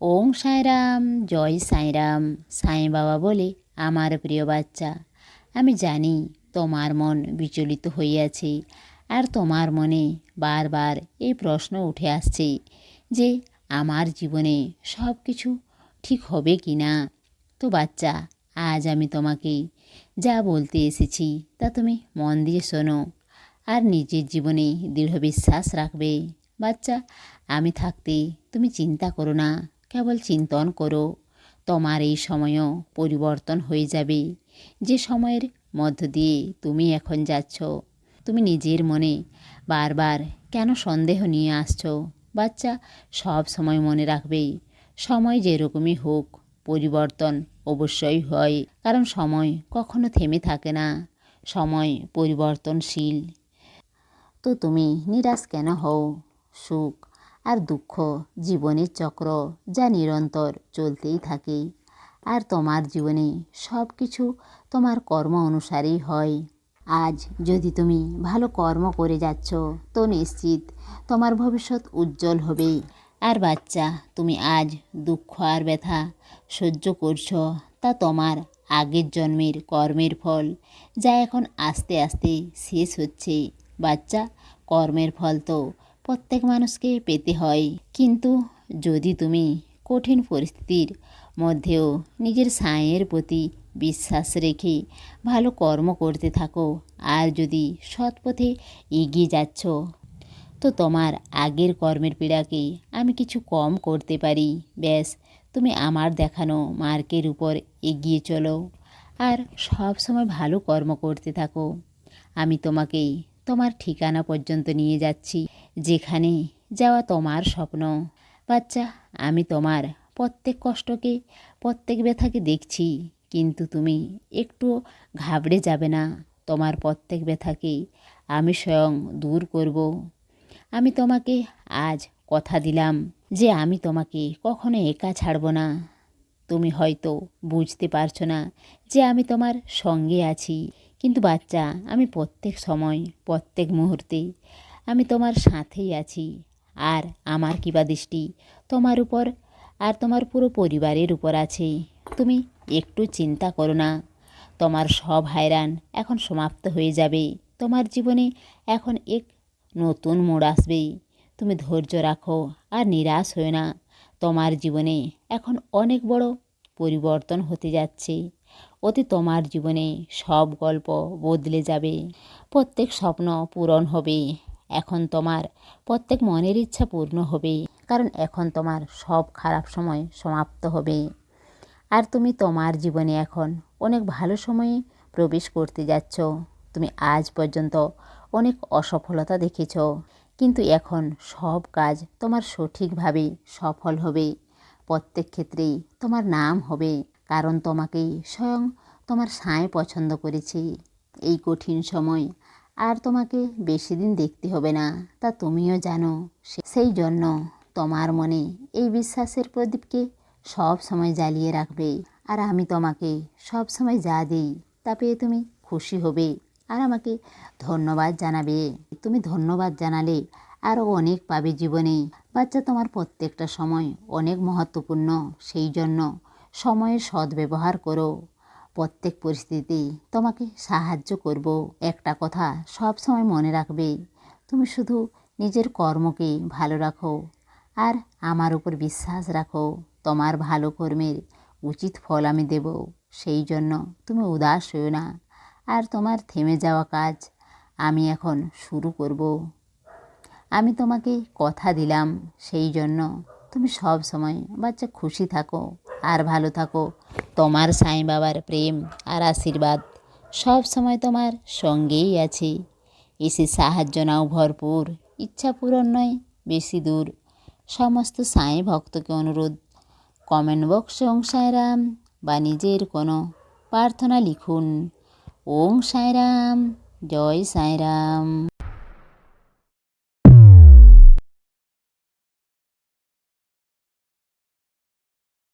ওং সাঁইরাম, জয় সাঁইরাম, সাঁই বাবা বলে আমার প্রিয় বাচ্চা। আমি জানি তোমার মন বিচলিত হইয়াছে আর তোমার মনে বারবার এই প্রশ্ন উঠে আসছে যে আমার জীবনে সব কিছু ঠিক হবে কি না তো বাচ্চা, আজ আমি তোমাকে যা বলতে এসেছি তা তুমি মন দিয়ে শোনো আর নিজের জীবনে দৃঢ় বিশ্বাস রাখবে। বাচ্চা, আমি থাকতে তুমি চিন্তা করো না। কেবল চিন্তন করো, তোমার এই সময়ও পরিবর্তন হয়ে যাবে। যে সময়ের মধ্য দিয়ে তুমি এখন যাচ্ছ, তুমি নিজের মনে বারবার কেন সন্দেহ নিয়ে আসছো? বাচ্চা সব সময় মনে রাখবে, সময় যেরকমই হোক, পরিবর্তন অবশ্যই হয়। কারণ সময় কখনো থেমে থাকে না, সময় পরিবর্তনশীল। তো তুমি নিরাশ কেন হও? সুখ আর দুঃখ, জীবনের চক্র যা নিরন্তর চলতেই থাকে। আর তোমার জীবনে সব কিছু তোমার কর্ম অনুসারেই হয়। আজ যদি তুমি ভালো কর্ম করে যাচ্ছ, তো নিশ্চিত তোমার ভবিষ্যৎ উজ্জ্বল হবে আর বাচ্চা, তুমি আজ দুঃখ আর ব্যথা সহ্য করছ, তা তোমার আগের জন্মের কর্মের ফল, যা এখন আস্তে আস্তে শেষ হচ্ছে। বাচ্চা, কর্মের ফল তো প্রত্যেক মানুষকে পেতে হয়। কিন্তু যদি তুমি কঠিন পরিস্থিতির মধ্যেও নিজের সাঁয়ের প্রতি বিশ্বাস রেখে ভালো কর্ম করতে থাকো আর যদি সৎ পথে এগিয়ে যাচ্ছ, তো তোমার আগের কর্মের পীড়াকে আমি কিছু কম করতে পারি। ব্যাস, তুমি আমার দেখানো মার্কের উপর এগিয়ে চলো আর সব সময় ভালো কর্ম করতে থাকো। আমি তোমাকে তোমার ঠিকানা পর্যন্ত নিয়ে যাচ্ছি। যেখানে যাওয়া তোমার স্বপ্ন। বাচ্চা, আমি তোমার প্রত্যেক কষ্টকে, প্রত্যেক ব্যথাকে দেখছি, কিন্তু তুমি একটু ঘাবড়ে যাবে না। তোমার প্রত্যেক ব্যথাকে আমি স্বয়ং দূর করব। আমি তোমাকে আজ কথা দিলাম যে আমি তোমাকে কখনো একা ছাড়ব না। তুমি হয়তো বুঝতে পারছ না যে আমি তোমার সঙ্গে আছি। কিন্তু বাচ্চা, আমি প্রত্যেক সময়, প্রত্যেক মুহূর্তে আমি তোমার সাথেই আছি। আর আমার কিবা দৃষ্টি? তোমার উপর আর তোমার পুরো পরিবারের উপর আছে। তুমি একটু চিন্তা করো না। তোমার সব হায়রান এখন সমাপ্ত হয়ে যাবে। তোমার জীবনে এখন এক নতুন মোড় আসবে। তুমি ধৈর্য রাখো আর নিরাশ হও না। তোমার জীবনে এখন অনেক বড় পরিবর্তন হতে যাচ্ছে। অতি তোমার জীবনে সব গল্প বদলে যাবে। প্রত্যেক স্বপ্ন পূরণ হবে। এখন তোমার প্রত্যেক মনের ইচ্ছা পূর্ণ হবে, কারণ এখন তোমার সব খারাপ সময় সমাপ্ত হবে। আর তুমি তোমার জীবনে এখন অনেক ভালো সময়ে প্রবেশ করতে যাচ্ছ। তুমি আজ পর্যন্ত অনেক অসফলতা দেখেছ, কিন্তু এখন সব কাজ তোমার সঠিকভাবে সফল হবে। প্রত্যেক ক্ষেত্রেই তোমার নাম হবে, কারণ তোমাকেই স্বয়ং তোমার সাঁয় পছন্দ করেছে। এই কঠিন সময় আর তোমাকে বেশি দিন দেখতে হবে না। তা তুমিও জানো সেই জন্য তোমার মনে এই বিশ্বাসের প্রদীপকে সব সময় জ্বালিয়ে রাখবে। আর আমি তোমাকে সব সময় যা দিই, তা পেয়ে তুমি খুশি হবে। আর আমাকে ধন্যবাদ জানাবে। তুমি ধন্যবাদ জানালে আরও অনেক পাবে জীবনে। বাচ্চা তোমার প্রত্যেকটা সময় অনেক মহত্বপূর্ণ, সেই জন্য সময়ের সদ্ব্যবহার করো। প্রত্যেক পরিস্থিতি তোমাকে সাহায্য করব। একটা কথা সব সময় মনে রাখবে, তুমি শুধু নিজের কর্মকে ভালো রাখো আর আমার উপর বিশ্বাস রাখো। তোমার ভালো কর্মের উচিত ফল আমি দেব, সেই জন্য তুমি উদাস হও না। আর তোমার থেমে যাওয়া কাজ আমি এখন শুরু করব। আমি তোমাকে কথা দিলাম, সেই জন্য তুমি সব সময় বাচ্চা খুশি থাকো আর ভালো থাকো। তোমার সাই বাবার প্রেম আর আশীর্বাদ সব সময় তোমার সঙ্গেই আছে। এসে সাহায্য নাও ভরপুর, ইচ্ছা পূরণ নয়, বেশি দূর। সমস্ত সাই ভক্তকে অনুরোধ। কমেন্ট বক্সে ওং সাঁয়রাম বা নিজের কোনো প্রার্থনা লিখুন। ওং সাঁয়রাম জয় সাঁয়রাম